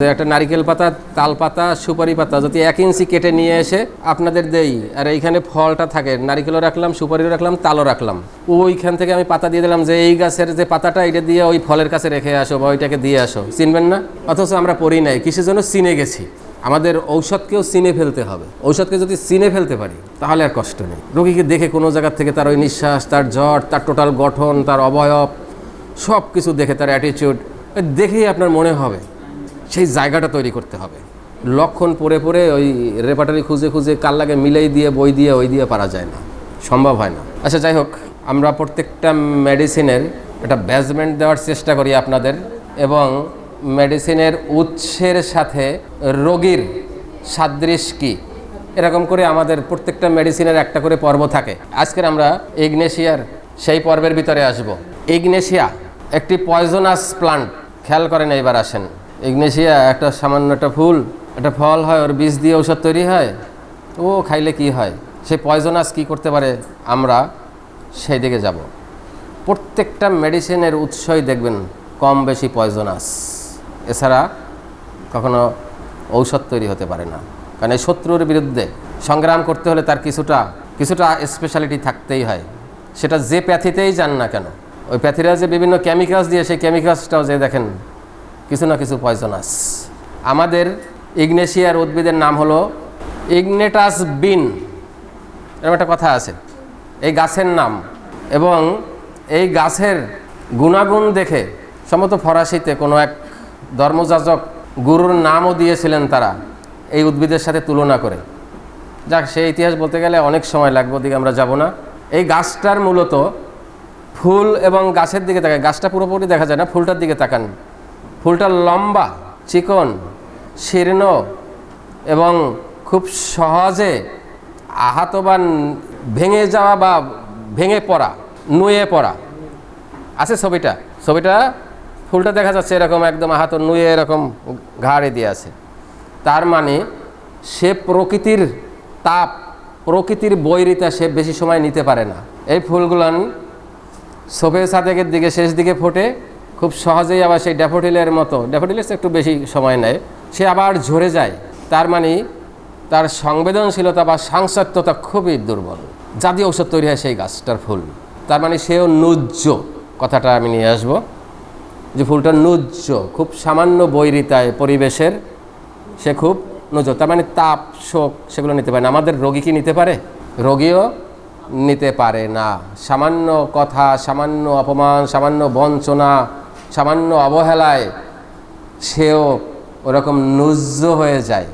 একটা নারিকেল পাতা, তাল পাতা, সুপারি পাতা যদি এক ইঞ্চি কেটে নিয়ে এসে আপনাদের দেই, আর এইখানে ফলটা থাকে, নারিকেলও রাখলাম, সুপারিও রাখলাম, তালও রাখলাম। ওইখান থেকে আমি পাতা দিয়ে দিলাম যে এই গাছের যে পাতাটা, এটা দিয়ে ওই ফলের কাছে রেখে আসো বা ওইটাকে দিয়ে আসো। চিনবেন না? অথচ আমরা পড়ি নাই, কিসের জন্য চিনে গেছি? আমাদের ঔষধকেও চিনে ফেলতে হবে। ঔষধকে যদি চিনে ফেলতে পারি, তাহলে আর কষ্ট নেই। রোগীকে দেখে কোনো জায়গার থেকে তার ওই নিঃশ্বাস, তার জ্বর, তার টোটাল গঠন, তার অবয়ব সব কিছু দেখে, তার অ্যাটিটিউড দেখেই আপনার মনে হবে। সেই জায়গাটা তৈরি করতে হবে। লক্ষণ পড়ে পড়ে ওই রেপাটারি খুঁজে খুঁজে কাল লাগে মিলেই দিয়ে, বই দিয়ে, ওই দিয়ে পারা যায় না। সম্ভব হয় না। আচ্ছা যাই হোক, আমরা প্রত্যেকটা মেডিসিনের একটা ব্যাজমেন্ট দেওয়ার চেষ্টা করি আপনাদের এবং মেডিসিনের উৎসের সাথে রোগীর সাদৃশ কী? এরকম করে আমাদের প্রত্যেকটা মেডিসিনের একটা করে পর্ব থাকে। আজকের আমরা ইগনেশিয়ার সেই পর্বের ভিতরে আসব। ইগনেশিয়া, একটি পয়জনাস প্লান্ট খেয়াল করেন এইবার আসেন। ইগনেশিয়া, একটা সামান্য একটা ফুল, একটা ফল হয়, ওর বীজ দিয়ে ঔষধ তৈরি হয়, ও খাইলে কি হয়? সে পয়জনাস কি করতে পারে? আমরা সেই দিকে যাব। প্রত্যেকটা মেডিসিনের উৎসই দেখবেন কম বেশি পয়জনাস। এছাড়া কখনো ঔষধ তৈরি হতে পারে না। কারণ এই শত্রুর বিরুদ্ধে সংগ্রাম করতে হলে তার কিছুটা কিছুটা স্পেশালিটি থাকতেই হয়। সেটা যে প্যাথিতেই যান না কেন, ওই প্যাথিরা যে বিভিন্ন কেমিক্যালস দিয়ে, সেই কেমিক্যালসটাও যে দেখেন কিছু না কিছু পয়জনাস আমাদের ইগনেশিয়ার উদ্ভিদের নাম হলো ইগনেটাস বিন। এরকম একটা কথা আছে। এই গাছের নাম। এবং এই গাছের গুণাগুণ দেখে সম্ভবত ফরাসিতে কোনো এক ধর্মযাজক গুরুর নামও দিয়েছিলেন তারা এই উদ্ভিদের সাথে তুলনা করে। যাক, সেই ইতিহাস বলতে গেলে অনেক সময় লাগবে, ওদিকে আমরা যাব না। এই গাছটার মূলত ফুল এবং গাছের দিকে তাকায়। গাছটা পুরোপুরি দেখা যায় না, ফুলটার দিকে তাকান। ফুলটা লম্বা, চিকন, শীর্ণ এবং খুব সহজে আহত বা ভেঙে যাওয়া বা ভেঙে পড়া, নুয়ে পড়া। আছে ছবিটা? ছবিটা, ফুলটা দেখা যাচ্ছে এরকম একদম আহত, নুয়ে এরকম ঘাড়ে দিয়ে আছে। তার মানে সে প্রকৃতির তাপ, প্রকৃতির বৈরিতা সে বেশি সময় নিতে পারে না। এই ফুলগুলান সোফে সাদেকের দিকে, শেষ দিকে ফোটে। খুব সহজেই আবার সেই ড্যাফোডিলের মতো, ড্যাফোডিলের একটু বেশি সময় নেয়। সে আবার ঝরে যায়। তার মানে তার সংবেদনশীলতা বা সাংসত্যতা খুবই দুর্বল। জাতীয় ঔষধ তৈরি হয় সেই গাছটার ফুল। তার মানে সেও নুজ্জ। কথাটা আমি নিয়ে আসব। যে ফুলটা নুজ্জ, খুব সামান্য বৈরিতায় পরিবেশের, সে খুব নুজ্জ। তার মানে তাপ, শোক, সেগুলো নিতে পারে না। আমাদের রোগী কি নিতে পারে? রোগীও নিতে পারে না। সামান্য কথা, সামান্য অপমান, সামান্য বঞ্চনা সামান্য অবহেলায় সেও ওরকম নুজ্জ হয়ে যায়।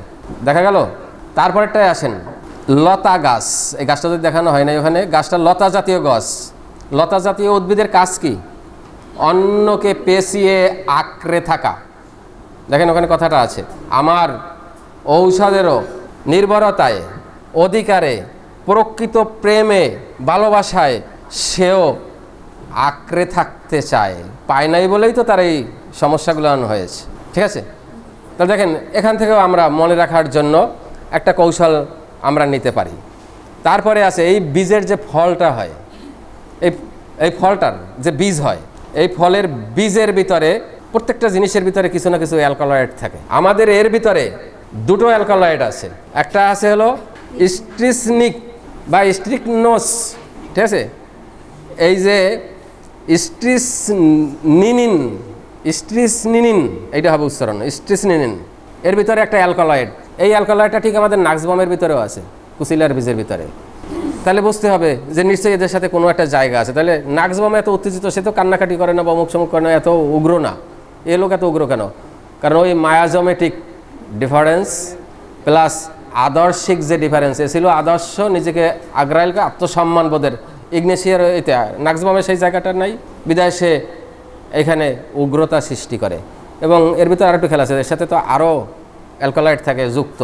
দেখা গেল? তারপরেরটায় আসেন লতা গাছ। এই গাছটা যদি দেখানো হয় না ওখানে, গাছটা লতা জাতীয় গাছ। লতা জাতীয় উদ্ভিদের কাজ কি? অন্যকে পেঁচিয়ে আঁকড়ে থাকা। দেখেন ওখানে কথাটা আছে। আমার ঔষধেরও নির্ভরতায়, অধিকারে, প্রকৃত প্রেমে, ভালোবাসায় সেও আঁকড়ে থাকতে চায়, পায় নাই বলেই তো তার এই সমস্যাগুলো হয়েছে। ঠিক আছে? তাহলে দেখেন, এখান থেকেও আমরা মনে রাখার জন্য একটা কৌশল আমরা নিতে পারি। তারপরে আছে, এই বীজের যে ফলটা হয়, এই এই ফলটার যে বীজ হয়, এই ফলের বীজের ভিতরে প্রত্যেকটা জিনিসের ভিতরে কিছু না কিছু অ্যালকালয়েড থাকে। আমাদের এর ভিতরে দুটো অ্যালকালয়েড আছে। একটা আছে হলো স্ট্রিসনিক বা স্ট্রিকনোস ঠিক আছে? এই যে স্ট্রিসনিনিন স্ট্রিসনিনিন, এইটা হবে উচ্চারণ, স্ট্রিসনিনিন। এর ভিতরে একটা অ্যালকালয়েড। এই অ্যালকালয়েডটা ঠিক আমাদের নাক্সবমের ভিতরেও আছে কুচিলার বীজের ভিতরে। তাহলে বুঝতে হবে যে নিশ্চয়ই এদের সাথে কোনো একটা জায়গা আছে। তাহলে নাক্সবম এত উত্তেজিত, সে তো কান্নাকাটি করে না বা মুখ সমুখ করে না, এত উগ্র না। এ লোক এত উগ্র কেন? কারণ ওই মায়াজমেটিক ডিফারেন্স প্লাস আদর্শিক যে ডিফারেন্স, এ ছিল আদর্শ নিজেকে আগ্রাইলকে আত্মসম্মান বোধের ইগনেশিয়ার এতে নাক্সবমের সেই জায়গাটা নাই, বিদায় সে এখানে উগ্রতা সৃষ্টি করে। এবং এর ভিতরে আরেকটু খেলা আছে, এর সাথে তো আরও অ্যালকোলাইট থাকে যুক্ত।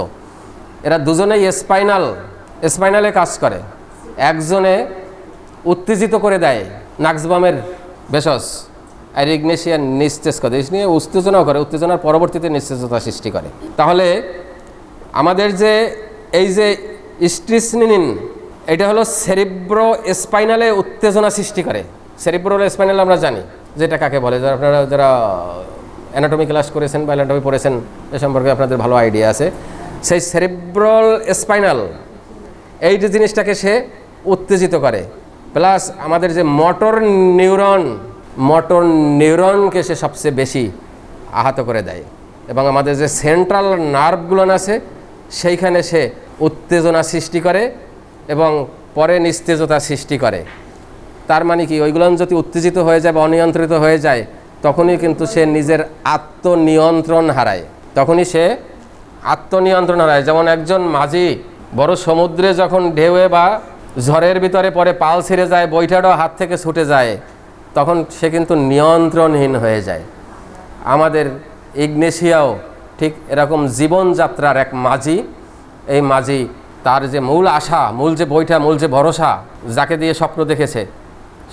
এরা দুজনেই স্পাইনাল, স্পাইনালে কাজ করে। একজনে উত্তেজিত করে দেয় নাক্সবামের ভেষজ, আর ইগনেশিয়ান নিস্তেজ করে। এই নিয়ে উত্তেজনাও করে, উত্তেজনার পরবর্তীতে নিস্তেজতা সৃষ্টি করে। তাহলে আমাদের যে, এই যে স্ট্রিসনিন এটা হলো সেরিব্রো স্পাইনালে উত্তেজনা সৃষ্টি করে। সেরিব্রো স্পাইনাল আমরা জানি, যেটা কাকে বলে? যারা আপনারা, যারা অ্যানাটমি ক্লাস করেছেন বা অ্যানাটমি পড়েছেন, এ সম্পর্কে আপনাদের ভালো আইডিয়া আছে। সেই সেরিব্রাল স্পাইনাল এই যে জিনিসটাকে সে উত্তেজিত করে। প্লাস আমাদের যে মোটর নিউরন মোটর নিউরনকে সে সবচেয়ে বেশি আহত করে দেয়। এবং আমাদের যে সেন্ট্রাল নার্ভগুলো আছে, সেইখানে সে উত্তেজনা সৃষ্টি করে। এবং পরে নিস্তেজতা সৃষ্টি করে। তার মানে কি? ওইগুলো যদি উত্তেজিত হয়ে যায় বা অনিয়ন্ত্রিত হয়ে যায়, তখনই কিন্তু সে নিজের আত্মনিয়ন্ত্রণ হারায়। তখনই সে আত্মনিয়ন্ত্রণ হারায়। যেমন একজন মাঝি বড় সমুদ্রে যখন ঢেউয়ে বা ঝড়ের ভিতরে পরে পাল ছিঁড়ে যায় বৈঠাটাও হাত থেকে ছুটে যায়, তখন সে কিন্তু নিয়ন্ত্রণহীন হয়ে যায়। আমাদের ইগনেশিয়াও ঠিক এরকম জীবনযাত্রার এক মাঝি। এই মাঝি তার যে মূল আশা, মূল যে বইটা মূল যে ভরসা, যাকে দিয়ে স্বপ্ন দেখেছে,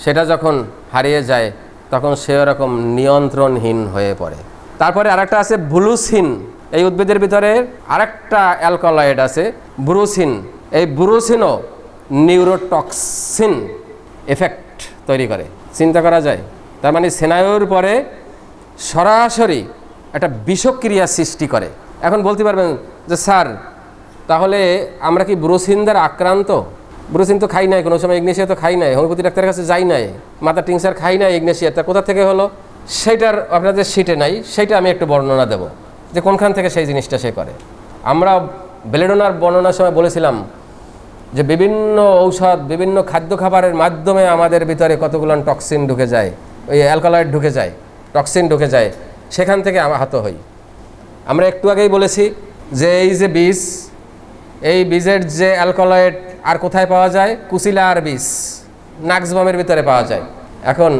সেটা যখন হারিয়ে যায়, তখন সে ওরকম নিয়ন্ত্রণহীন হয়ে পড়ে। তারপরে আরেকটা আছে ব্লুসিন এই উদ্ভিদের ভিতরে আরেকটা অ্যালকোলয়েড আছে, ব্রুসিন। এই ব্রুসিনও নিউরোটক্সিন এফেক্ট তৈরি করে। চিন্তা করা যায়? তার মানে সেনায়ুর পরে সরাসরি একটা বিষক্রিয়া সৃষ্টি করে। এখন বলতে পারবেন যে, স্যার তাহলে আমরা কি ব্রোসিন দ্বারা আক্রান্ত? ব্রোসিন তো খাই নাই, কোনো সময় ইগনেশিয়া তো খাই নাই, হোমিওপ্যাথি ডাক্তারের কাছে যাই নাই, মাথা টিংসার খাই নাই ইগনেশিয়া, তা কোথা থেকে হলো? সেইটার আপনাদের সিটে নাই, সেইটা আমি একটু বর্ণনা দেব, যে কোনখান থেকে সেই জিনিসটা সে করে। আমরা বেলেডোনার বর্ণনার সময় বলেছিলাম যে বিভিন্ন ঔষধ, বিভিন্ন খাদ্য খাবারের মাধ্যমে আমাদের ভিতরে কতগুলো টক্সিন ঢুকে যায় ওই অ্যালকালয়েড ঢুকে যায় টক্সিন ঢুকে যায়, সেখান থেকে আহত হই। আমরা একটু আগেই বলেছি যে এই যে বীজ এই বীজের যে অ্যালকোলয়েড আর কোথায় পাওয়া যায়? কুচিলার বীজ। নাক্সবামের ভিতরে পাওয়া যায়। এখন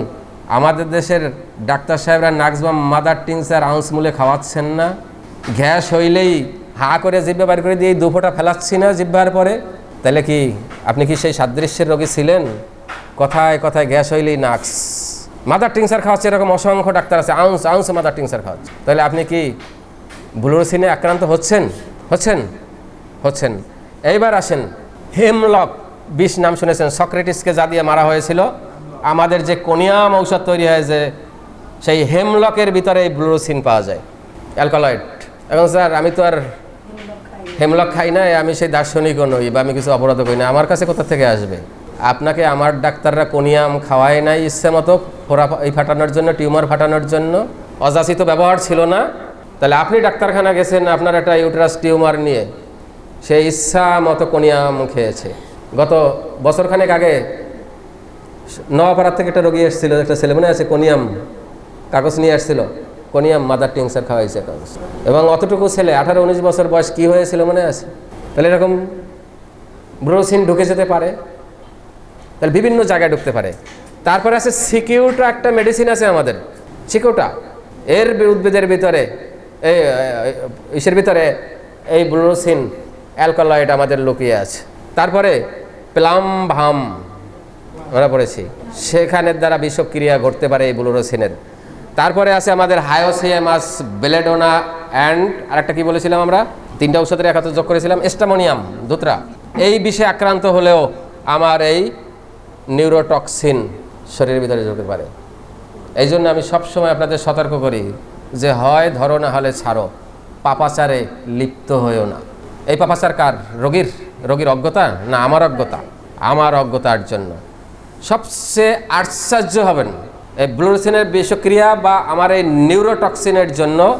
আমাদের দেশের ডাক্তার সাহেবরা নাক্সবাম মাদার টিংসার আউন্স মূলে খাওয়াচ্ছেন না। গ্যাস হইলেই হা করে জিব্বা বার করে দিয়ে এই দুফোটা ফেলাচ্ছি না জিব্বার পরে। তাহলে কি আপনি কি সেই সাদৃশ্যের রোগী ছিলেন? কথায় কথায় গ্যাস হইলেই নাক্স মাদার টিংসার খাওয়াচ্ছে এরকম অসংখ্য ডাক্তার আছে। আউন্স আউন্স মাদার টিংসার খাওয়াচ্ছে। তাহলে আপনি কি ব্লুরোসিনে আক্রান্ত হচ্ছেন? হচ্ছেন? হচ্ছেন। এইবার আসেন, হেমলক বিষ নাম শুনেছেন, সক্রেটিসকে যা দিয়ে মারা হয়েছিল, আমাদের যে কোনিয়াম ঔষধ তৈরি হয়েছে, সেই হেমলকের ভিতরে এই ব্লুরোসিন পাওয়া যায়, অ্যালকোলয়েড। এখন স্যার, আমি তো আর হেমলক খাই না, আমি সেই দার্শনিকও নই বা আমি কিছু অপরাধ করি না। আমার কাছে কোথা থেকে আসবে? আপনাকে আমার ডাক্তাররা কোনিয়াম খাওয়ায় নাই ইচ্ছে মতো ফোড়া এই ফাটানোর জন্য, টিউমার ফাটানোর জন্য। অযাচিত ব্যবহার ছিল না। তাহলে আপনি ডাক্তারখানা গেছেন আপনার একটা ইউট্রাস টিউমার নিয়ে। সে ইচ্ছা মতো কোনিয়াম খেয়েছে গত বছরখানেক আগে নওয়াপাড়ার থেকে একটা রোগী এসেছিল একটা ছেলে মনে আছে কোনিয়াম কাগজ নিয়ে আসছিল কোনিয়াম মাদার টিংসার খাওয়াইছে কাগজ এবং অতটুকু ছেলে আঠারো উনিশ বছর বয়স কী হয়েছিল মনে আছে তাহলে এরকম ব্রোসিন ঢুকে যেতে পারে তাহলে বিভিন্ন জায়গায় ঢুকতে পারে তারপরে আছে সিকিউটা একটা মেডিসিন আছে আমাদের সিকিউটা এর উদ্ভিদের ভিতরে এই ইসের ভিতরে এই ব্রোসিন অ্যালকোলয়েড আমাদের লুকিয়ে আছে। তারপরে প্লাম ভাম আমরা পড়েছি। সেখানের দ্বারা বিষক্রিয়া ঘটতে পারে এই ব্লুরোসিনের। তারপরে আছে আমাদের হায়োসিয়ামাস বেলেডোনা অ্যান্ড আরেকটা কি বলেছিলাম আমরা? তিনটা ঔষধের একাত্র যোগ করেছিলাম এস্টামোনিয়াম দুত্রা। এই বিষে আক্রান্ত হলেও আমার এই নিউরোটক্সিন শরীরের ভিতরে ঢুকতে পারে। এই জন্য আমি সবসময় আপনাদের সতর্ক করি যে হয় ধরো না হলে ছাড়ো, পাপাচারে লিপ্ত হয়েও না। এই পাপাচার কার? রোগীর? রোগীর অজ্ঞতা? না, আমার অজ্ঞতা। আমার অজ্ঞতার জন্য। সবচেয়ে আশ্চর্য হবেন, এই ব্লুরোসিনের বিষক্রিয়া বা আমার এই নিউরোটক্সিনের জন্য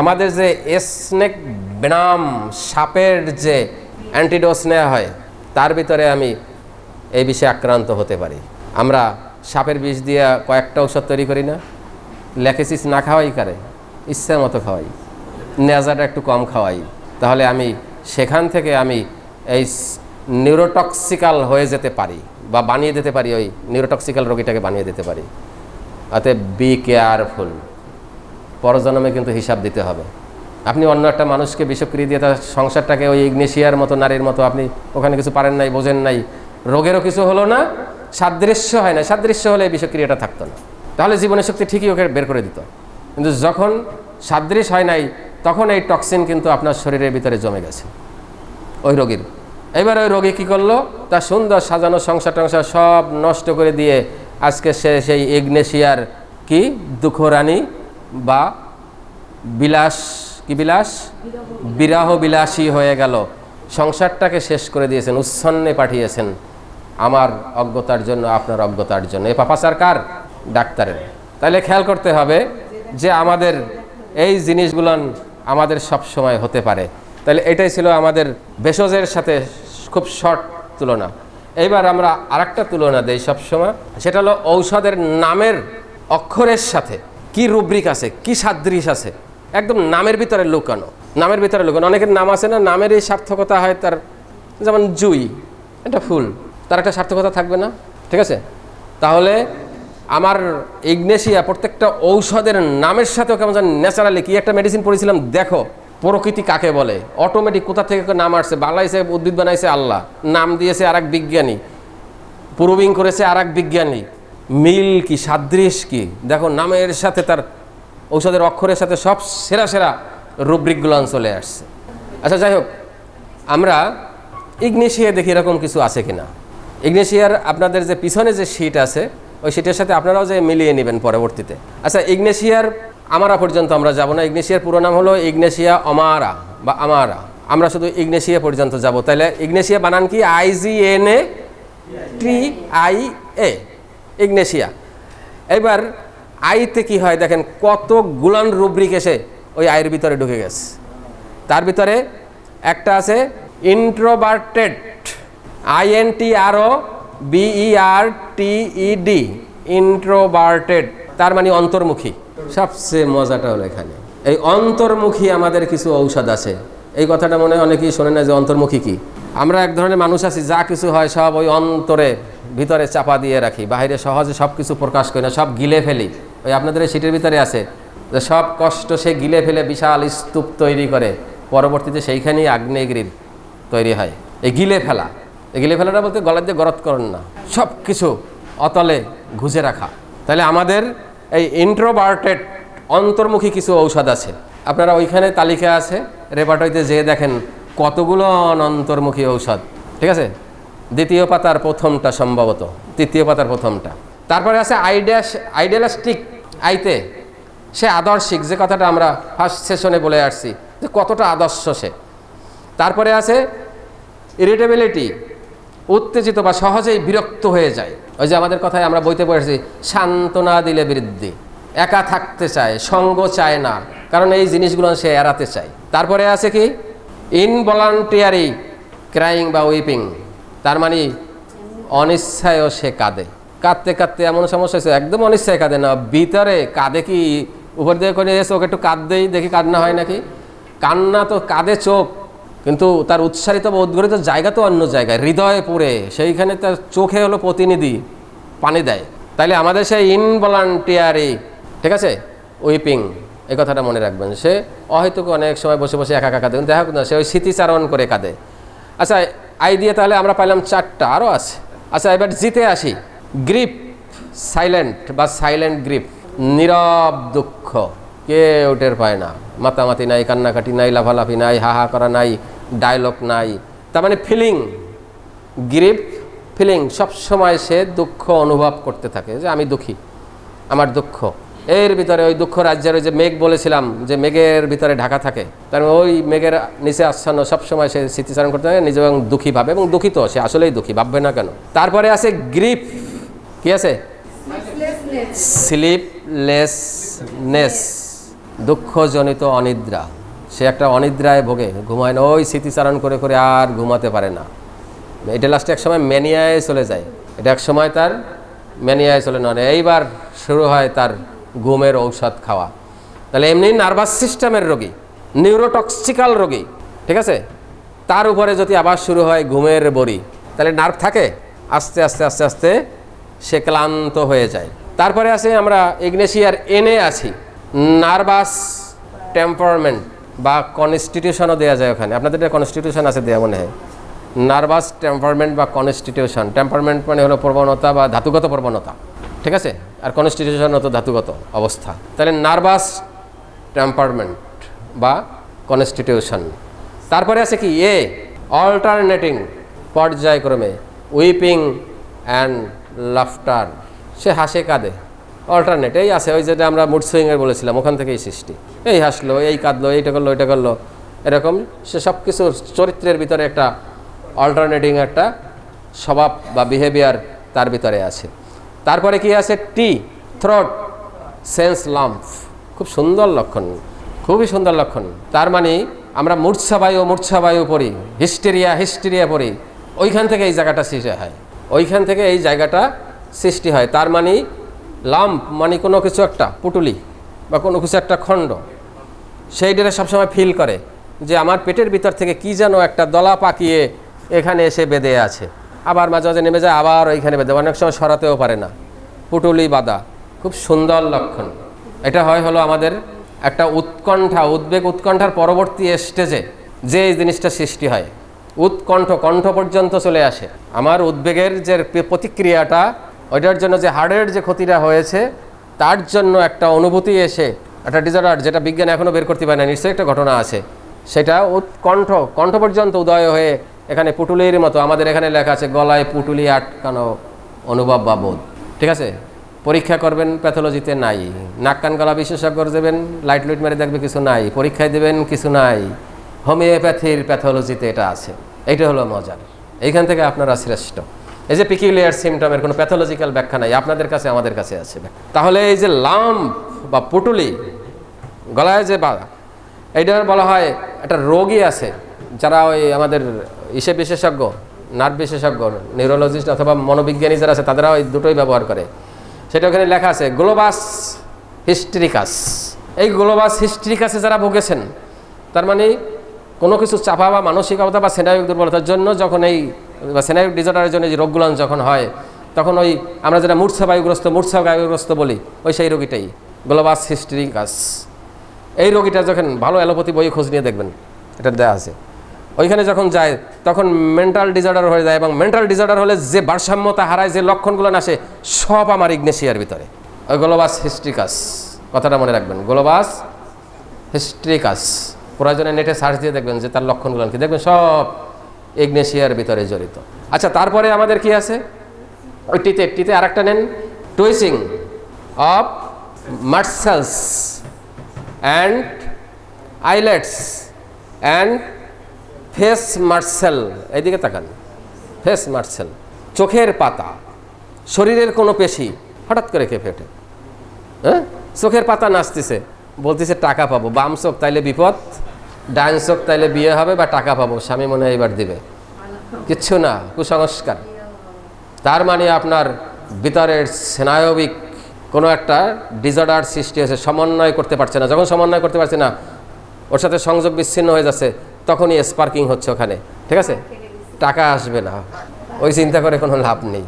আমাদের যে স্নেক বেনাম সাপের যে অ্যান্টিডোস নেওয়া হয়, তার ভিতরে আমি এই বিষয়ে আক্রান্ত হতে পারি। আমরা সাপের বিষ দিয়ে কয়েকটা ঔষধ তৈরি করি না। ল্যাকেসিস না খাওয়াই কারে? ইচ্ছা মতো খাওয়াই। নেজাটা একটু কম খাওয়াই। তাহলে আমি সেখান থেকে আমি এই নিউরোটক্সিক্যাল হয়ে যেতে পারি বা বানিয়ে দিতে পারি, ওই নিউরোটক্সিক্যাল রোগীটাকে বানিয়ে দিতে পারি। অতএব বি কেয়ারফুল পরজন্মে কিন্তু হিসাব দিতে হবে। আপনি অন্য একটা মানুষকে বিষক্রিয়া দিয়ে তার সংসারটাকে ওই ইগনেশিয়ার মতো, নারীর মতো আপনি ওখানে কিছু পারেন নাই, বোঝেন নাই, রোগেরও কিছু হলো না, সাদৃশ্য হয় না। সাদৃশ্য হলে এই বিষক্রিয়াটা থাকতো না। তাহলে জীবনের শক্তি ঠিকই ওকে বের করে দিত। কিন্তু যখন সাদৃশ হয় নাই, তখন এই টক্সিন কিন্তু আপনার শরীরের ভিতরে জমে গেছে। ওই রোগীর। এবার ওই রোগী কী করল? তার সুন্দর সাজানো সংসার টংসার সব নষ্ট করে দিয়ে আজকে সে সেই ইগনেশিয়ার কি? দুঃখরানী বা বিলাস, কি বিলাস? বিরাহ বিলাসী হয়ে গেল। সংসারটাকে শেষ করে দিয়েছেন, উচ্ছন্নে পাঠিয়েছেন। আমার অজ্ঞতার জন্য, আপনার অজ্ঞতার জন্য। এ পাপাচার কার? ডাক্তারের। তাহলে খেয়াল করতে হবে যে আমাদের এই জিনিসগুলো আমাদের সব সময় হতে পারে। তাহলে এটাই ছিল আমাদের ভেষজের সাথে খুব শর্ট তুলনা। এইবার আমরা আরেকটা তুলনা দেই সবসময়, সেটা হলো ঔষধের নামের অক্ষরের সাথে। কি রুব্রিক আছে, কি সাদৃশ আছে, একদম নামের ভিতরে লুকানো। নামের ভিতরে লুকানো, অনেকের নাম আছে না, নামেরই সার্থকতা হয় তার, যেমন জুই, এটা ফুল, তার একটা সার্থকতা থাকবে না, ঠিক আছে? তাহলে আমার ইগনেশিয়া প্রত্যেকটা ঔষধের নামের সাথেও কেমন যেন ন্যাচারালি কি একটা মেডিসিন পড়েছিলাম, দেখো, প্রকৃতি কাকে বলে? অটোমেটিক কোথা থেকে নাম আসছে? বাংলাদেশে উদ্ভিদ বানাইছে আল্লাহ, নাম দিয়েছে আর এক বিজ্ঞানী প্রুভিং করেছে আর এক বিজ্ঞানী, মিল কি, সাদৃশ কি? দেখো, নামের সাথে তার ঔষধের অক্ষরের সাথে সব সেরা সেরা রুব্রিকগুলো চলে আসছে। আচ্ছা যাই হোক, আমরা ইগনেশিয়া দেখি এরকম কিছু আছে কিনা। ইগনেশিয়ার আপনাদের যে পিছনে যে শীট আছে ওই শীটের সাথে আপনারাও যে মিলিয়ে নেবেন পরবর্তীতে। আচ্ছা ইগনেশিয়ার আমারা পর্যন্ত আমরা যাব না। ইগনেশিয়ার পুরো নাম হলো ইগনেশিয়া অমারা বা আমারা। আমরা শুধু ইগনেশিয়া পর্যন্ত যাব। তাহলে ইগনেশিয়া বানান কি? IGN A? T I A. Ignatia. এবার আইতে কি হয়? দেখেন, কত গুলান রুব্রিক এসে ওই আয়ের ভিতরে ঢুকে গেছে। তার ভিতরে একটা আছে introverted I N T R O V E R T E introverted introverted মানে অন্তর্মুখী। সবচেয়ে মজাটা হলো এখানে। এই অন্তর্মুখী আমাদের কিছু ঔষধ আছে। এই কথাটা মনে হয় অনেকেই শোনে না যে অন্তর্মুখী কি। আমরা এক ধরনের মানুষ আছি, যা কিছু হয় সব ওই অন্তরে ভিতরে চাপা দিয়ে রাখি। বাইরে সহজে সব কিছু প্রকাশ করি না, সব গিলে ফেলি। ওই আপনাদের এই সিটের ভিতরে আছে। যে সব কষ্ট সে গিলে ফেলে বিশাল স্তূপ তৈরি করে। পরবর্তীতে সেইখানেই আগ্নেয়গিরির তৈরি হয়। এই গিলে ফেলা। গিলে ফেলাটা বলতে গলার দিয়ে গরত করেন না। সব কিছু অতলে ঘুষে রাখা। তাহলে আমাদের এই ইন্ট্রোভার্টেড অন্তর্মুখী কিছু ঔষধ আছে। আপনারা ওইখানে তালিকা আছে রেপার্টরিতে যেয়ে দেখেন কতগুলো অন্তর্মুখী ঔষধ। ঠিক আছে? দ্বিতীয় পাতার প্রথমটা সম্ভবত, তৃতীয় পাতার প্রথমটা। তারপরে আছে আইডিয়াস আইডিয়ালাস্টিক আইতে। সে আদর্শিক, যে কথাটা আমরা ফার্স্ট সেশনে বলে আসছি, যে কতটা আদর্শ সে। তারপরে আছে ইরিটেবিলিটি উত্তেজিত বা সহজেই বিরক্ত হয়ে যায়। ওই যে আমাদের কথায় আমরা বইতে পড়েছি, সান্ত্বনা দিলে বৃদ্ধি। একা থাকতে চায়, সঙ্গ চায় না, কারণ এই জিনিসগুলো সে এড়াতে চায়। তারপরে আছে কি? ইনভলান্টিয়ারি ক্রাইং বা উইপিং। তার মানে অনিচ্ছায়ও সে কাঁদে। কাঁদতে কাঁদতে এমন সমস্যা হয়েছে, একদম অনিচ্ছায় কাঁদে না। ভিতরে কাঁদে কি? উপর দিয়ে করে এসে, ওকে একটু কাঁদতেই দেখি কান্না হয় নাকি? কান্না তো কাঁদে চোখ কিন্তু তার উৎসারিত বা উদ্গরিত জায়গা তো অন্য জায়গায়, হৃদয়ে পুরে সেইখানে তার চোখে হলো প্রতিনিধি, পানি দেয়। তাইলে আমাদের সেই ইনভলান্টিয়ারি, ঠিক আছে? উইপিং, এই কথাটা মনে রাখবেন। সে অহেতুক অনেক সময় বসে বসে একা একা কাঁদে। দেখা না, সে ওই স্মৃতিচারণ করে কাঁদে। আচ্ছা আই দিয়ে তাহলে আমরা পাইলাম চারটা আরও আছে। আচ্ছা এবার জিতে আসি। গ্রিপ, সাইলেন্ট বা সাইলেন্ট গ্রিপ, নীরব দুঃখ। কেউ টের পায় না। মাতামাতি নাই, কান্নাকাটি নাই, লাফালাফি নাই হাহা করা নাই। ডায়লগ নাই। তার মানে ফিলিং গ্রিপ ফিলিং সবসময় সে দুঃখ অনুভব করতে থাকে যে আমি দুঃখী আমার দুঃখ। এর ভিতরে ওই দুঃখ রাজ্যের ওই যে মেঘ বলেছিলাম যে মেঘের ভিতরে ঢাকা থাকে তার মানে ওই মেঘের নিচে আচ্ছন্ন সবসময় সে স্মৃতিচারণ করতে থাকে নিজে এবং দুঃখী ভাবে এবং দুঃখিত সে আসলেই দুঃখী ভাববে না কেন। তারপরে আছে গ্রিপ কি আছে? স্লিপলেসনেস দুঃখজনিত অনিদ্রা। সে একটা অনিদ্রায় ভোগে, ঘুমায় না। ওই স্মৃতিচারণ করে করে আর ঘুমাতে পারে না। এটা লাস্টে এক সময় ম্যানিয়ায় চলে যায়। এটা এক সময় তার ম্যানিয়ায় চলে না। এইবার শুরু হয় তার ঘুমের ঔষধ খাওয়া। তাহলে এমনি নার্ভাস সিস্টেমের রোগী নিউরোটক্সিক্যাল রোগী, ঠিক আছে? তার উপরে যদি আবার শুরু হয় ঘুমের বড়ি, তাহলে নার্ভ থাকে। আস্তে আস্তে আস্তে আস্তে সে ক্লান্ত হয়ে যায়। তারপরে আছে আমরা ইগনেশিয়ার এনে আছি। নার্ভাস টেম্পারমেন্ট বা কনস্টিটিউশনও দেওয়া যায় ওখানে। আপনাদের এটা কনস্টিটিউশন আছে দেওয়া মনে হয়। নার্ভাস টেম্পারমেন্ট বা কনস্টিটিউশন টেম্পারমেন্ট মানে হলো প্রবণতা বা ধাতুগত প্রবণতা। ঠিক আছে? আর কনস্টিটিউশন হতো ধাতুগত অবস্থা। তাহলে নার্ভাস টেম্পারমেন্ট বা কনস্টিটিউশন তারপরে আছে কি? এ অল্টারনেটিং পর্যায়ক্রমে। উইপিং অ্যান্ড লাফটার সে হাসে কাঁদে। অল্টারনেট এই আছে, ওই যেটা আমরা মুড সুইংয়ের বলেছিলাম, ওখান থেকেই সৃষ্টি। এই হাসলো, এই কাঁদলো, এইটা করল, ওইটা করল, এরকম সে সব কিছু চরিত্রের ভিতরে একটা অল্টারনেটিং একটা স্বভাব বা বিহেভিয়ার তার ভিতরে আছে। তারপরে কি আছে? টি থ্রট সেন্স লাম্প খুব সুন্দর লক্ষণ, খুবই সুন্দর লক্ষণ। তার মানে আমরা মূর্ছাবায়ু মূর্ছাবায়ু পড়ি হিস্টেরিয়া হিস্টেরিয়া পড়ি, ওইখান থেকে এই জায়গাটা সৃষ্টি হয়। ওইখান থেকে এই জায়গাটা সৃষ্টি হয়। তার মানে লাম্প মানে কোনো কিছু একটা, পুটুলি বা কোনো কিছু একটা খণ্ড। সেইটারে সবসময় ফিল করে যে আমার পেটের ভিতর থেকে কি যেন একটা দলা পাকিয়ে এখানে এসে বেঁধে আছে। আবার মাঝে মাঝে নেমে যায়, আবার ওইখানে বেঁধে অনেক সময় সরাতেও পারে না। পুটুলি বাঁধা খুব সুন্দর লক্ষণ। এটা হয় হলো আমাদের একটা উৎকণ্ঠা, উদ্বেগ উৎকণ্ঠার পরবর্তী স্টেজে যে এই জিনিসটা সৃষ্টি হয়। উৎকণ্ঠ, কণ্ঠ পর্যন্ত চলে আসে। আমার উদ্বেগের যে প্রতিক্রিয়াটা ওইটার জন্য যে হার্টের যে ক্ষতিটা হয়েছে, তার জন্য একটা অনুভূতি এসে, একটা ডিজার্টার যেটা বিজ্ঞান এখনও বের করতে পারে না, নিশ্চয়ই একটা ঘটনা আছে। সেটা উৎকণ্ঠ কণ্ঠ পর্যন্ত উদয় হয়ে এখানে পুটুলির মতো, আমাদের এখানে লেখা আছে, গলায় পুটুলি আটকানো অনুভব বা বোধ। ঠিক আছে? পরীক্ষা করবেন, প্যাথোলজিতে নাই। নাক কান গলা বিশেষজ্ঞ দেবেন, লাইট লুইট মেরে দেখবে কিছু নাই। পরীক্ষায় দেবেন, কিছু নাই। হোমিওপ্যাথির প্যাথোলজিতে এটা আছে। এইটা হলো মজার। এইখান থেকে আপনারা শ্রেষ্ঠ। এই যে পিকিউলিয়ার সিমটমের কোনো প্যাথোলজিক্যাল ব্যাখ্যা নাই, আপনাদের কাছে, আমাদের কাছে আছে। তাহলে এই যে লাম্প বা পুটুলি, গলায় যে বা, এইটার বলা হয় একটা রোগী আছে, যারা ওই আমাদের ইসে বিশেষজ্ঞ, নার্ভ বিশেষজ্ঞ নিউরোলজিস্ট অথবা মনোবিজ্ঞানী যারা আছে তারা ওই দুটোই ব্যবহার করে। সেটা ওখানে লেখা আছে গ্লোবাস হিস্ট্রিকাস এই গ্লোবাস হিস্ট্রিকাসে যারা ভুগেছেন, তার মানে কোনো কিছু চাপা বা মানসিকতা বা সেনায়িক দুর্বলতার জন্য যখন এই বা সেনায়িক ডিজর্ডারের জন্য যে রোগগুলো যখন হয়, তখন ওই আমরা যেটা মূর্ছা বায়ুগ্রস্ত মূর্ছা বায়ুগ্রস্ত বলি, ওই সেই রোগীটাই, গ্লোবাস হিস্ট্রিকাস এই রোগীটা যখন ভালো অ্যালোপ্যাথি বই খোঁজ নিয়ে দেখবেন, এটা দেওয়া আছে। ওইখানে যখন যায়, তখন মেন্টাল ডিসঅর্ডার হয়ে যায় এবং মেন্টাল ডিসঅর্ডার হলে যে ভারসাম্যতা হারায়, যে লক্ষণগুলো আসে সব আমার ইগনেশিয়ার ভিতরে। ওই গোলোবাস হিস্ট্রিকাস কথাটা মনে রাখবেন, গোলোবাস হিস্ট্রিকাস প্রয়োজনে নেটে সার্চ দিয়ে দেখবেন যে তার লক্ষণগুলো কি। দেখবেন সব ইগনেশিয়ার ভিতরে জড়িত। আচ্ছা তারপরে আমাদের কি আছে? ওই টিতে টিতে আর একটা নেন। Twitching of muscles and eyelids and face muscle এইদিকে তাকান। ফেস মার্সেল চোখের পাতা। শরীরের কোনো পেশি হঠাৎ করে কে ফেটে। হ্যাঁ? চোখের পাতা নাচতেছে। বলতেছে, টাকা পাবো। বাম চোখ, তাইলে বিপদ। ডান চোখ তাইলে বিয়ে হবে বা টাকা পাবো, স্বামী মনে হয় এবার দিবে। কিচ্ছু না, কুসংস্কার। তার মানে আপনার ভিতরের স্নায়বিক কোনো একটা ডিজর্ডার সৃষ্টি হয়েছে, সমন্বয় করতে পারছে না। যখন সমন্বয় করতে পারছে না, ওর সাথে সংযোগ বিচ্ছিন্ন হয়ে যাচ্ছে, তখনই স্পার্কিং হচ্ছে ওখানে, ঠিক আছে? টাকা আসবে না। ওই চিন্তা করে কোনো লাভ নেই।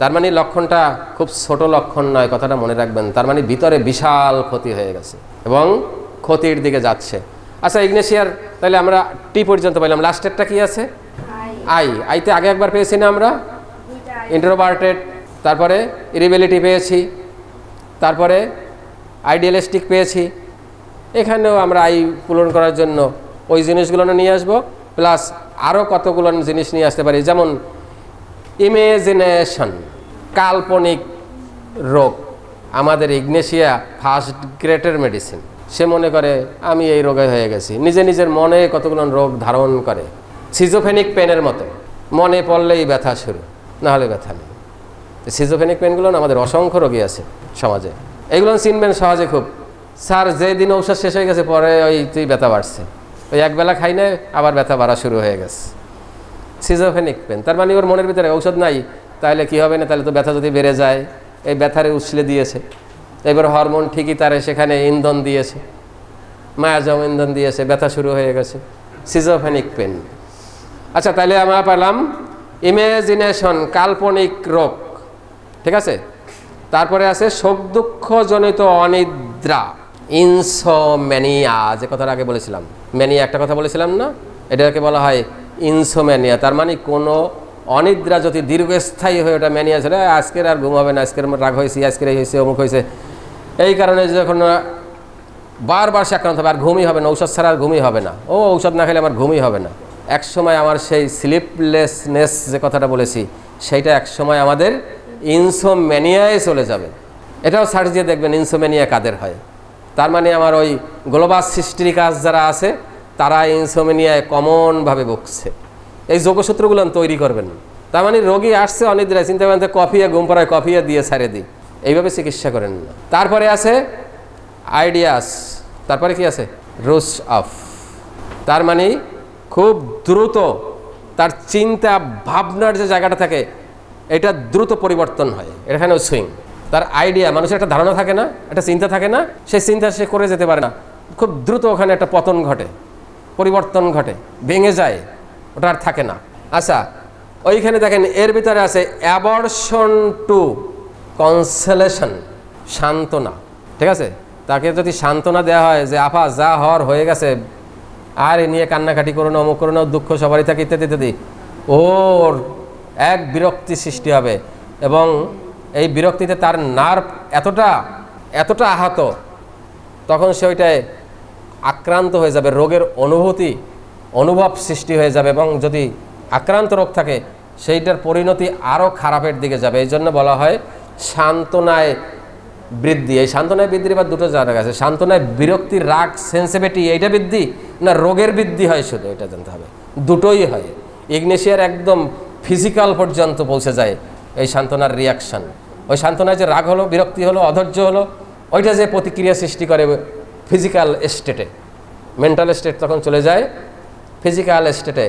তার মানে লক্ষণটা খুব ছোট লক্ষণ নয়, কথাটা মনে রাখবেন। তার মানে ভিতরে বিশাল ক্ষতি হয়ে গেছে এবং ক্ষতির দিকে যাচ্ছে। আচ্ছা ইগনেশিয়ার তাহলে আমরা টি পর্যন্ত পাইলাম। লাস্টেরটা কি আছে? আই আইতে আগে একবার পেয়েছি না আমরা? ইন্ট্রোভার্টেড তারপরে ইরিবিলিটি পেয়েছি তারপরে আইডিয়ালিস্টিক পেয়েছি। এখানেও আমরা আই পূরণ করার জন্য ওই জিনিসগুলো নিয়ে আসব প্লাস আরও কতগুলো জিনিস নিয়ে আসতে পারি। যেমন ইমেজিনেশন কাল্পনিক রোগ আমাদের ইগনেশিয়া ফার্স্ট গ্রেটের মেডিসিন সে মনে করে, আমি এই রোগে হয়ে গেছি। নিজে নিজের মনে কতগুলো রোগ ধারণ করে। সিজোফেনিক পেনের মতো। মনে পড়লেই ব্যথা শুরু, না হলে ব্যথা নেই। সিজোফেনিক পেনগুলো আমাদের অসংখ্য রোগী আছে সমাজে। এগুলো চিনবেন সহজে খুব। স্যার, যেদিন ঔষধ শেষ হয়ে গেছে, পরে ওই তুই ব্যথা বাড়ছে। ওই একবেলা খাই না, আবার ব্যথা বাড়া শুরু হয়ে গেছে। সিজোফেনিক পেন তার মানে ওর মনের ভিতরে ঔষধ নাই। তাহলে কি হবে না? তাহলে তো ব্যথা যদি বেড়ে যায়, এই ব্যথারে উছলে দিয়েছে। এবার হরমোন ঠিকই তারে সেখানে ইন্ধন দিয়েছে। মায়াজম ইন্ধন দিয়েছে, ব্যথা শুরু হয়ে গেছে। সিজোফেনিক পেন আচ্ছা তাহলে আমরা পেলাম ইমেজিনেশন কাল্পনিক রোগ। ঠিক আছে? তারপরে আছে শোক দুঃখজনিত অনিদ্রা ইনসোম্যানিয়া যে কথাটা আগে বলেছিলাম। ম্যানিয়া একটা কথা বলেছিলাম না? এটাকে বলা হয় ইনসোম্যানিয়া তার মানে কোনো অনিদ্রা যদি দীর্ঘস্থায়ী হয়ে ওটা ম্যানিয়া ছিল আজকের আর ঘুম হবে না, আজকের রাগ হয়েছে, আজকের এই হয়েছে, অমুক হয়েছে। এই কারণে যখন বারবার সে আক্রান্ত হবে, আর ঘুমই হবে না, ঔষধ ছাড়া আর ঘুমই হবে না। ও, ঔষধ না খেলে আমার ঘুমই হবে না। এক সময় আমার সেই স্লিপলেসনেস যে কথাটা বলেছি, সেইটা এক সময় আমাদের ইনসোম্যানিয়ায় চলে যাবে। এটাও সার্চ দিয়ে দেখবেন ইনসোমেনিয়া কাদের হয়। তার মানে আমার ওই গ্লোবাস সিস্ট্রিকাস যারা আছে, তারা ইনসোমেনিয়ায় কমনভাবে ভুগছে। এই যোগসূত্রগুলো তৈরি করবেন। তার মানে রোগী আসছে অনিদ্রায়, চিন্তা করেন কফিয়া ঘুম পড়ায় কফিয়ে দিয়ে ছাড়ে দিই। এইভাবে চিকিৎসা করেন। না তারপরে আছে আইডিয়াস। তারপরে কি আছে? রুশ অফ তার মানে খুব দ্রুত তার চিন্তা ভাবনার যে জায়গাটা থাকে, এটা দ্রুত পরিবর্তন হয়। এখানে সুইং। তার আইডিয়া, মানুষের একটা ধারণা থাকে না, একটা চিন্তা থাকে না, সেই চিন্তা সে করে যেতে পারে না। খুব দ্রুত ওখানে একটা পতন ঘটে, পরিবর্তন ঘটে, ভেঙে যায়, ওটা আর থাকে না। আচ্ছা ওইখানে দেখেন, এর ভিতরে আছে অ্যাবর্শন টু কনসেলেশন সান্ত্বনা। ঠিক আছে? তাকে যদি সান্ত্বনা দেওয়া হয় যে, আপা, যা হওয়ার হয়ে গেছে, আর এ নিয়ে কান্নাকাটি করো না, অমুক করো না, দুঃখ সবারই থাকে, ইত্যাদি ইত্যাদি। ওর এক বিরক্তি সৃষ্টি হবে এবং এই বিরক্তিতে তার নার্ভ এতটা এতটা আহত, তখন সে ওইটায় আক্রান্ত হয়ে যাবে, রোগের অনুভূতি, অনুভব সৃষ্টি হয়ে যাবে এবং যদি আক্রান্ত রোগ থাকে, সেইটার পরিণতি আরও খারাপের দিকে যাবে। এই জন্য বলা হয় সান্ত্বনায় বৃদ্ধি। এই সান্ত্বনায় বৃদ্ধির এবার দুটো জায়গা আছে। সান্ত্বনায় বিরক্তির রাগ সেন্সিভিটি এইটা বৃদ্ধি না রোগের বৃদ্ধি হয় শুধু? এটা জানতে হবে। দুটোই হয়। ইগনেশিয়ার একদম ফিজিক্যাল পর্যন্ত পৌঁছে যায় এই সান্ত্বনার রিয়াকশান ওই সান্ত্বনায় যে রাগ হলো, বিরক্তি হলো, অধৈর্য হলো, ওইটা যে প্রতিক্রিয়া সৃষ্টি করে ফিজিক্যাল স্টেটে মেন্টাল স্টেট তখন চলে যায় ফিজিক্যাল স্টেটে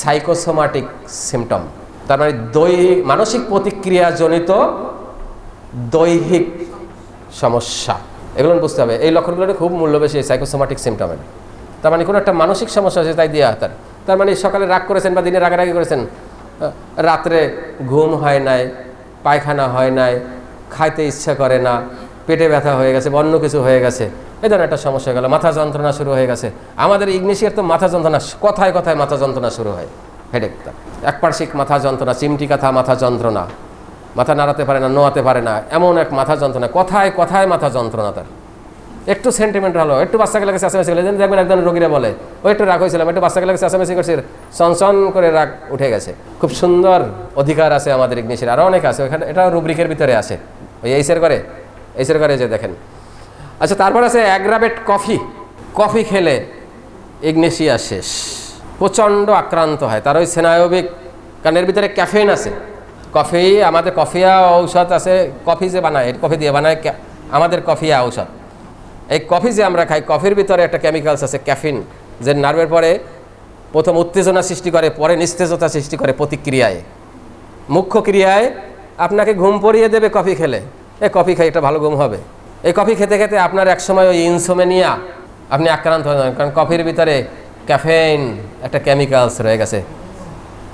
সাইকোসোমাটিক সিমটম তার মানে দৈহিক, মানসিক প্রতিক্রিয়াজনিত দৈহিক সমস্যা। এগুলো বুঝতে হবে। এই লক্ষণগুলো খুব মূল্য বেশি সাইকোসোমাটিক সিমটমের তার মানে কোনো একটা মানসিক সমস্যা আছে তাই দিয়ে তার। তার মানে সকালে রাগ করেছেন বা দিনে রাগারাগি করেছেন রাত্রে ঘুম হয় নাই, পায়খানা হয় নাই, খাইতে ইচ্ছা করে না, পেটে ব্যথা হয়ে গেছে বা অন্য কিছু হয়ে গেছে এই ধরনের একটা সমস্যা গেল, মাথা যন্ত্রণা শুরু হয়ে গেছে। আমাদের ইগনেশিয়ার তো মাথা যন্ত্রণা, কথায় কথায় মাথা যন্ত্রণা শুরু হয়। হেডেক একপার্শ্বিক মাথা যন্ত্রণা, চিমটি কাথা মাথা যন্ত্রণা। মাথা নাড়াতে পারে না, নোয়াতে পারে না, এমন এক মাথা যন্ত্রণা। কথায় কথায় মাথা যন্ত্রণা তার। একটু সেন্টিমেন্ট হলো একটু বাচ্চাকে লাগে চেঁচামেচি করলে দেখবেন একজন রোগীরা বলে, ও একটু রাগ হয়েছিলাম একটু বাচ্চাকে লাগে চেঁচামেচি করছে সনসন করে রাগ উঠে গেছে। খুব সুন্দর অধিকার আছে আমাদের ইগনিশের আরও অনেক আছে, ওখানে এটাও রুব্রিকের ভিতরে আছে। ওই এইসের করে এইসের করে যে দেখেন। আচ্ছা তারপর আছে অ্যাগ্রাবেট কফি কফি খেলে ইগনেশিয়া শেষ। প্রচণ্ড আক্রান্ত হয়, তার ওই স্নায়বিক এর ভিতরে ক্যাফেইন আছে। কফি, আমাদের কফিয়া ঔষধ আছে, কফি যে বানায় কফি দিয়ে বানায় আমাদের কফিয়া ঔষধ। এই কফি যে আমরা খাই, কফির ভিতরে একটা কেমিক্যালস আছে ক্যাফিন যে নার্ভের পরে প্রথম উত্তেজনা সৃষ্টি করে, পরে নিস্তেজতা সৃষ্টি করে প্রতিক্রিয়ায়। মুখ্য ক্রিয়ায় আপনাকে ঘুম পড়িয়ে দেবে কফি খেলে। এই কফি খাই একটা ভালো ঘুম হবে। এই কফি খেতে খেতে আপনার একসময় ওই ইনসোমেনিয়া আপনি আক্রান্ত হয়ে যাবেন। কারণ কফির ভিতরে ক্যাফেইন একটা কেমিক্যালস রয়ে গেছে।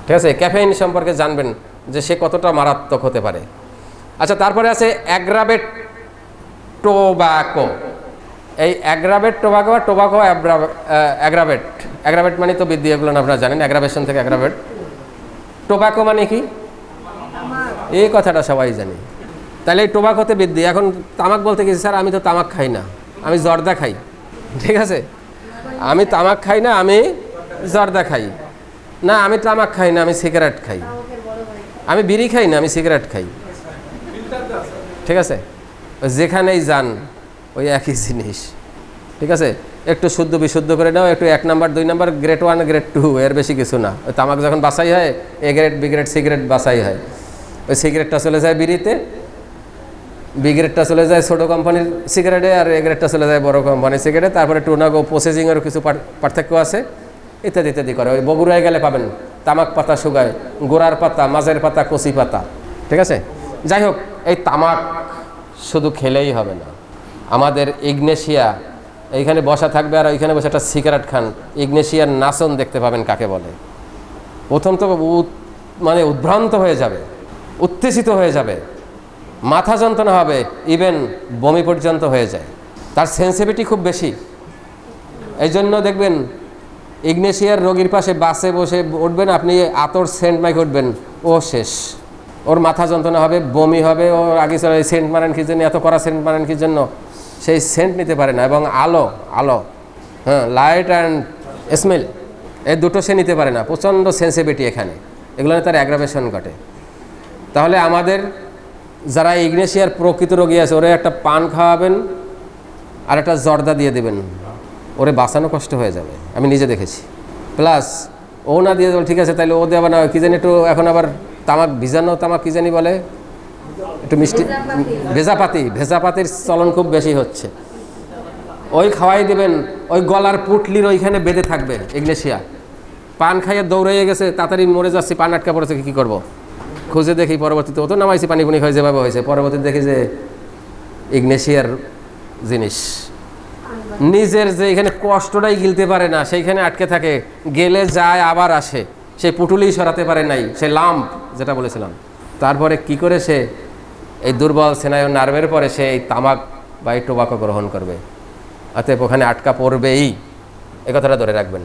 ঠিক আছে? ক্যাফেইন সম্পর্কে জানবেন। যে সে কতটা মারাত্মক হতে পারে। আচ্ছা তারপরে আছে অ্যাগ্রাবেট টোবাকো। এই অ্যাগ্রাবেট টোবাকো আর টোবাকো অ্যাগ্রাবেট। অ্যাগ্রাবেট মানে তো বৃদ্ধি এগুলো আপনারা জানেন অ্যাগ্রাবেশন থেকে অ্যাগ্রাবেট। টোবাকো মানে কি? এই কথাটা সবাই জানি। তাহলে এই টোবাকোতে বৃদ্ধি এখন তামাক বলতে গেছি স্যার আমি তো তামাক খাই না আমি জর্দা খাই ঠিক আছে? আমি তামাক খাই না আমি জর্দা খাই। না আমি তামাক খাই না আমি সিগারেট খাই। আমি বিড়ি খাই না, আমি সিগারেট খাই। ঠিক আছে? যেখানেই যান, ওই একই জিনিস। ঠিক আছে? একটু শুদ্ধ বিশুদ্ধ করে নাও, একটু এক নাম্বার, দুই number grade one grade two, এর বেশি কিছু না। ওই তামাক যখন বাছাই হয়, A grade B grade cigarette বাছাই হয়। ওই সিগারেটটা চলে যায় বিড়িতে, বি গ্রেডটা চলে যায় ছোটো কোম্পানির সিগারেটে, আর এ গ্রেডটা চলে যায় বড় কোম্পানির সিগারেটে। তারপরে টুনাগো, প্রসেসিংয়েরও কিছু পার- পার্থক্য আছে, ইত্যাদি ইত্যাদি করে। ওই বগুড়ায় গেলে পাবেন। তামাক পাতা শুকায়, গোড়ার পাতা, মাঝের পাতা, কচি পাতা, ঠিক আছে? যাই হোক এই তামাক শুধু খেলেই হবে না। আমাদের ইগনেশিয়া, এইখানে বসা থাকবে আর ওইখানে বসে একটা সিগারেট খান। ইগনেশিয়ার নাচন দেখতে পাবেন কাকে বলে। প্রথম তো মানে উদ্ভ্রান্ত হয়ে যাবে, উত্তেজিত হয়ে যাবে। মাথা যন্ত্রণা হবে ইভেন বমি পর্যন্ত হয়ে যায়। তার সেন্সিভিটি খুব বেশি। এই জন্য দেখবেন ইগনেশিয়ার রোগীর পাশে বাসে বসে উঠবেন, আপনি আতর সেন্ট মাইক উঠবেন। ও শেষ। ওর মাথা যন্ত্রণা হবে, বমি হবে, ও আগে চলে সেন্ট মারেন কি জন্য এত করা সেন্ট মারেন কি জন্য সেই সেন্ট নিতে পারে না এবং আলো আলো। হ্যাঁ লাইট অ্যান্ড স্মেল এই দুটো সে নিতে পারে না। প্রচণ্ড সেন্সিভিটি এখানে। এগুলো তার অ্যাগ্রাভেশন ঘটে। তাহলে আমাদের যারা ইগনেশিয়ার প্রকৃত রোগী আছে, ওরা একটা পান খাওয়াবেন আর একটা জর্দা দিয়ে দেবেন। ওরে বাঁচানো কষ্ট হয়ে যাবে। আমি নিজে দেখেছি। প্লাস ও না দিয়ে ঠিক আছে তাহলে ও দেওয়া না, কি জানি একটু এখন আবার তামাক ভিজানো তামাক কি জানি বলে? একটু মিষ্টি, ভেজাপাতি, ভেজাপাতির চলন খুব বেশি হচ্ছে। ওই খাওয়াই দেবেন, ওই গলার পুটলির ওইখানে বেঁধে থাকবে ইগনেশিয়া পান খাইয়ে দৌড়াইয়ে গেছে, তাড়াতাড়ি মরে যাচ্ছি, পান আটকা পড়েছে, কি করব? খুঁজে দেখি পরবর্তীতে। ও তো নামাইছি পানি পুনি খাই যেভাবে হয়েছে, পরবর্তীতে দেখি যে ইগনেশিয়ার জিনিস। নিজের যে এখানে কষ্টটাই গিলতে পারে না, সেইখানে আটকে থাকে, গেলে যায়, আবার আসে। সেই পুটুলি সরাতে পারে নাই, সে লাম্প, যেটা বলেছিলাম। তারপরে কি করে সে এই দুর্বল সেনায় নার্ভের পরে সে এই তামাক বা এই টোবাকো গ্রহণ করবে? অতএব ওখানে আটকা পড়বেই। এ কথাটা ধরে রাখবেন।